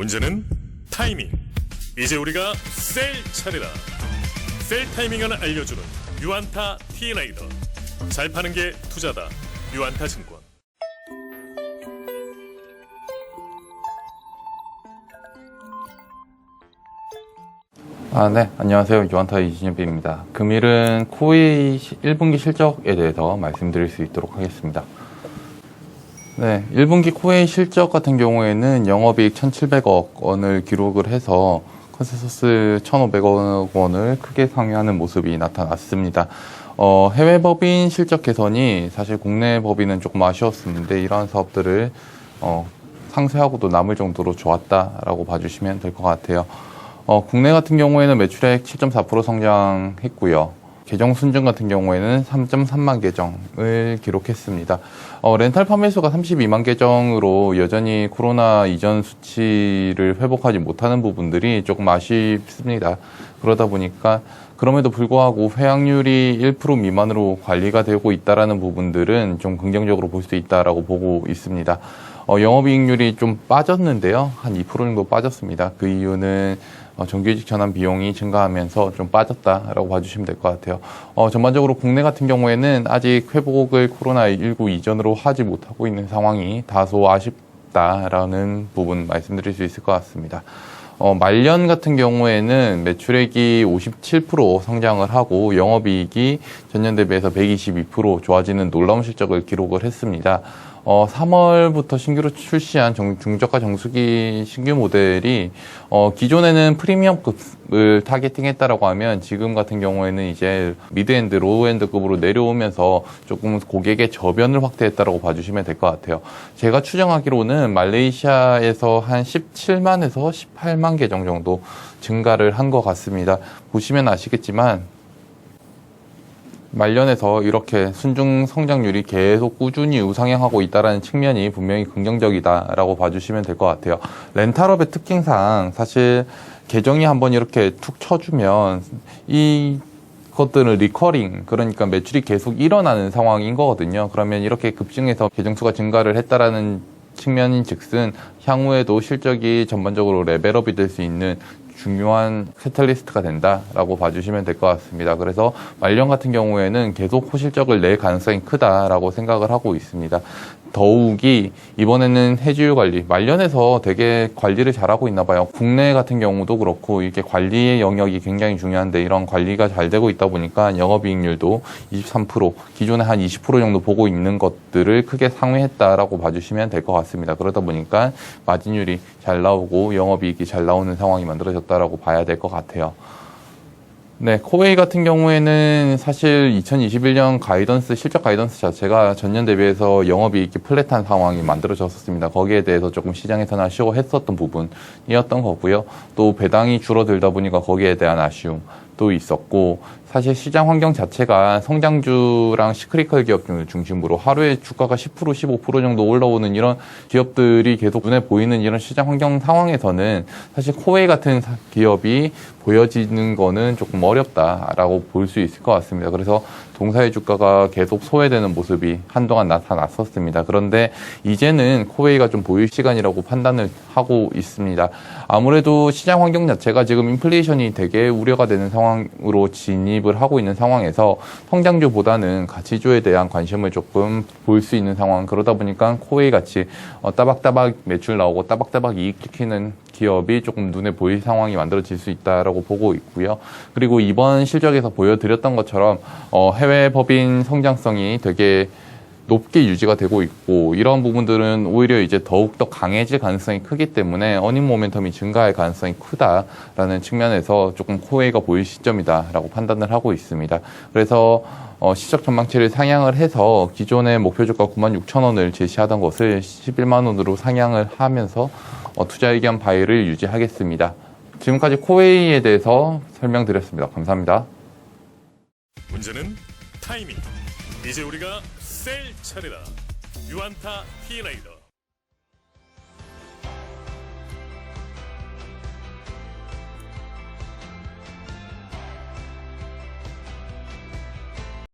문제는 타이밍. 이제 우리가 셀 차례다. 셀 타이밍을 알려주는 유안타 T라이더. 잘 파는 게 투자다. 유안타 증권. 아, 네. 안녕하세요. 유한타 이진엽입니다. 금일은 코웨이 1분기 실적에 대해서 말씀드릴 수 있도록 하겠습니다. 네. 1분기 코웨이 실적 같은 경우에는 영업이익 1,700억 원을 기록을 해서 컨센서스 1,500억 원을 크게 상회하는 모습이 나타났습니다. 어, 해외 법인 실적 개선이 사실 국내 법인은 조금 아쉬웠었는데 이러한 사업들을 어, 상쇄하고도 남을 정도로 좋았다라고 봐주시면 될 것 같아요. 어, 국내 같은 경우에는 매출액 7.4% 성장했고요. 계정 순증 같은 경우에는 3.3만 계정을 기록했습니다. 어, 렌탈 판매 수가 32만 계정으로 여전히 코로나 이전 수치를 회복하지 못하는 부분들이 조금 아쉽습니다. 그러다 보니까 그럼에도 불구하고 회항률이 1% 미만으로 관리가 되고 있다라는 부분들은 좀 긍정적으로 볼 수 있다라고 보고 있습니다. 어, 영업이익률이 좀 빠졌는데요. 한 2% 정도 빠졌습니다. 그 이유는 어, 정규직 전환 비용이 증가하면서 좀 빠졌다라고 봐주시면 될 것 같아요. 어, 전반적으로 국내 같은 경우에는 아직 회복을 코로나19 이전으로 하지 못하고 있는 상황이 다소 아쉽다라는 부분 말씀드릴 수 있을 것 같습니다. 어, 말년 같은 경우에는 매출액이 57% 성장을 하고 영업이익이 전년 대비해서 122% 좋아지는 놀라운 실적을 기록을 했습니다. 어, 3월부터 신규로 출시한 정- 중저가 정수기 신규 모델이 어, 기존에는 프리미엄급을 타겟팅했다라고 하면 지금 같은 경우에는 이제 미드엔드, 로우엔드급으로 내려오면서 조금 고객의 저변을 확대했다라고 봐주시면 될 것 같아요. 제가 추정하기로는 말레이시아에서 한 17만에서 18만 계정 정도 증가를 한 것 같습니다. 보시면 아시겠지만 말년에서 이렇게 순중 성장률이 계속 꾸준히 우상향하고 있다는 측면이 분명히 긍정적이다라고 봐주시면 될 것 같아요. 렌탈업의 특징상 사실 계정이 한번 이렇게 툭 쳐주면 이 것들은 리커링 그러니까 매출이 계속 일어나는 상황인 거거든요. 그러면 이렇게 급증해서 계정 수가 증가를 했다라는 측면인 즉슨 향후에도 실적이 전반적으로 레벨업이 될 수 있는 중요한 캐탈리스트가 된다라고 봐주시면 될 것 같습니다. 그래서 말년 같은 경우에는 계속 호실적을 낼 가능성이 크다라고 생각을 하고 있습니다. 더욱이 이번에는 해지율 관리 말년에서 되게 관리를 잘하고 있나 봐요. 국내 같은 경우도 그렇고 이게 관리의 영역이 굉장히 중요한데 이런 관리가 잘 되고 있다 보니까 영업이익률도 23% 기존에 한 20% 정도 보고 있는 것들을 크게 상회했다라고 봐주시면 될 것 같습니다. 그러다 보니까 마진율이 잘 나오고 영업이익이 잘 나오는 상황이 만들어졌다라고 봐야 될 것 같아요. 네, 코웨이 같은 경우에는 사실 2021년 가이던스, 실적 가이던스 자체가 전년 대비해서 영업이익이 플랫한 상황이 만들어졌었습니다. 거기에 대해서 조금 시장에서는 아쉬워했었던 부분이었던 거고요. 또 배당이 줄어들다 보니까 거기에 대한 아쉬움도 있었고, 사실 시장 환경 자체가 성장주랑 시크리컬 기업들 중심으로 하루에 주가가 10% 15% 정도 올라오는 이런 기업들이 계속 눈에 보이는 이런 시장 환경 상황에서는 사실 코웨이 같은 사- 기업이 보여지는 거는 조금 어렵다라고 볼 수 있을 것 같습니다. 그래서 동사의 주가가 계속 소외되는 모습이 한동안 나타났었습니다. 그런데 이제는 코웨이가 좀 보일 시간이라고 판단을 하고 있습니다. 아무래도 시장 환경 자체가 지금 인플레이션이 되게 우려가 되는 상황으로 진입 을 하고 있는 상황에서 성장주보다는 가치주에 대한 관심을 조금 볼 수 있는 상황 그러다 보니까 코웨이 같이 어, 따박따박 매출 나오고 따박따박 이익 찍히는 기업이 조금 눈에 보일 상황이 만들어질 수 있다라고 보고 있고요. 그리고 이번 실적에서 보여드렸던 것처럼 어, 해외 법인 성장성이 되게 높게 유지가 되고 있고 이런 부분들은 오히려 이제 더욱 더 강해질 가능성이 크기 때문에 어닝 모멘텀이 증가할 가능성이 크다라는 측면에서 조금 코웨이가 보일 시점이다라고 판단을 하고 있습니다. 그래서 어, 시적 전망치를 상향을 해서 기존의 목표 주가 9만 6천 원을 제시하던 것을 11만 원으로 상향을 하면서 어, 투자 의견 바이를 유지하겠습니다. 지금까지 코웨이에 대해서 설명드렸습니다. 감사합니다. 문제는 타이밍. 이제 우리가 셀 차례다. 유안타 T라이더.